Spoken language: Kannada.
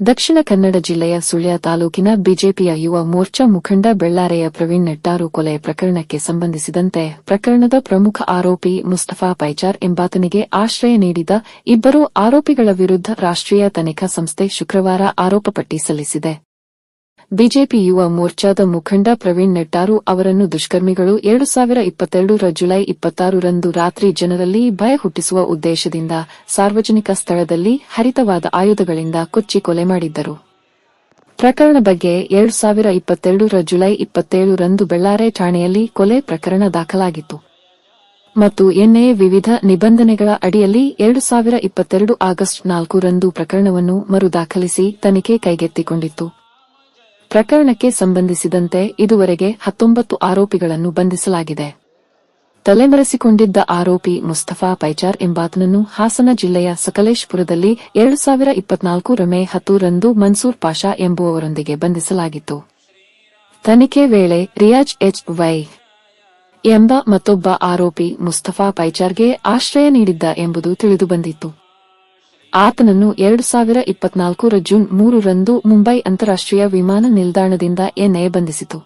ದಕ್ಷಿಣ ಕನ್ನಡ ಜಿಲ್ಲೆಯ ಸುಳ್ಯ ತಾಲೂಕಿನ ಬಿಜೆಪಿಯ ಯುವ ಮೋರ್ಚಾ ಮುಖಂಡ ಬೆಳ್ಳಾರೆಯ ಪ್ರವೀಣ್ ನೆಟ್ಟಾರು ಕೊಲೆ ಪ್ರಕರಣಕ್ಕೆ ಸಂಬಂಧಿಸಿದಂತೆ ಪ್ರಕರಣದ ಪ್ರಮುಖ ಆರೋಪಿ ಮುಸ್ತಫಾ ಪೈಚಾರ್ ಎಂಬಾತನಿಗೆ ಆಶ್ರಯ ನೀಡಿದ ಇಬ್ಬರು ಆರೋಪಿಗಳ ವಿರುದ್ಧ ರಾಷ್ಟ್ರೀಯ ತನಿಖಾ ಸಂಸ್ಥೆ ಶುಕ್ರವಾರ ಆರೋಪಪಟ್ಟಿ ಸಲ್ಲಿಸಿದೆ. ಬಿಜೆಪಿ ಯುವ ಮೋರ್ಚಾದ ಮುಖಂಡ ಪ್ರವೀಣ್ ನೆಟ್ಟಾರು ಅವರನ್ನು ದುಷ್ಕರ್ಮಿಗಳು ಎರಡು ಸಾವಿರ ಇಪ್ಪತ್ತೆರಡರ ಜುಲೈ ಇಪ್ಪತ್ತಾರರಂದು ರಾತ್ರಿ ಜನರಲ್ಲಿ ಭಯ ಹುಟ್ಟಿಸುವ ಉದ್ದೇಶದಿಂದ ಸಾರ್ವಜನಿಕ ಸ್ಥಳದಲ್ಲಿ ಹರಿತವಾದ ಆಯುಧಗಳಿಂದ ಕೊಚ್ಚಿ ಕೊಲೆ ಮಾಡಿದ್ದರು. ಪ್ರಕರಣ ಬಗ್ಗೆ ಎರಡು ಸಾವಿರ ಇಪ್ಪತ್ತೆರಡರ ಜುಲೈ ಇಪ್ಪತ್ತೇಳರಂದು ಬೆಳ್ಳಾರೆ ಠಾಣೆಯಲ್ಲಿ ಕೊಲೆ ಪ್ರಕರಣ ದಾಖಲಾಗಿತ್ತು. ಮತ್ತು ಎನ್ಎ ವಿವಿಧ ನಿಬಂಧನೆಗಳ ಅಡಿಯಲ್ಲಿ ಎರಡು ಸಾವಿರ ಇಪ್ಪತ್ತೆರಡು ಆಗಸ್ಟ್ ನಾಲ್ಕರಂದು ಪ್ರಕರಣವನ್ನು ಮರುದಾಖಲಿಸಿ ತನಿಖೆ ಕೈಗೆತ್ತಿಕೊಂಡಿತ್ತು. ಪ್ರಕರಣಕ್ಕೆ ಸಂಬಂಧಿಸಿದಂತೆ ಇದುವರೆಗೆ ಹತ್ತೊಂಬತ್ತು ಆರೋಪಿಗಳನ್ನು ಬಂಧಿಸಲಾಗಿದೆ. ತಲೆಮರೆಸಿಕೊಂಡಿದ್ದ ಆರೋಪಿ ಮುಸ್ತಫಾ ಪೈಚಾರ್ ಎಂಬಾತನನ್ನು ಹಾಸನ ಜಿಲ್ಲೆಯ ಸಕಲೇಶ್ಪುರದಲ್ಲಿ ಎರಡು ಸಾವಿರ ಇಪ್ಪತ್ನಾಲ್ಕು ಮೇ ಹತ್ತರಂದು ಮನ್ಸೂರ್ ಪಾಷಾ ಎಂಬುವವರೊಂದಿಗೆ ಬಂಧಿಸಲಾಗಿತ್ತು. ತನಿಖೆ ವೇಳೆ ರಿಯಾಜ್ ಎಚ್ ವೈ ಎಂಬ ಮತ್ತೊಬ್ಬ ಆರೋಪಿ ಮುಸ್ತಫಾ ಪೈಚಾರ್ಗೆ ಆಶ್ರಯ ನೀಡಿದ್ದ ಎಂಬುದು ತಿಳಿದುಬಂದಿತ್ತು. ಆತನನ್ನು ಎರಡು ಸಾವಿರ ಇಪ್ಪತ್ನಾಲ್ಕರ ಜೂನ್ ಮೂರರಂದು ಮುಂಬೈ ಅಂತಾರಾಷ್ಟ್ರೀಯ ವಿಮಾನ ನಿಲ್ದಾಣದಿಂದ ಎನ್ಐಎ ಬಂಧಿಸಿತು.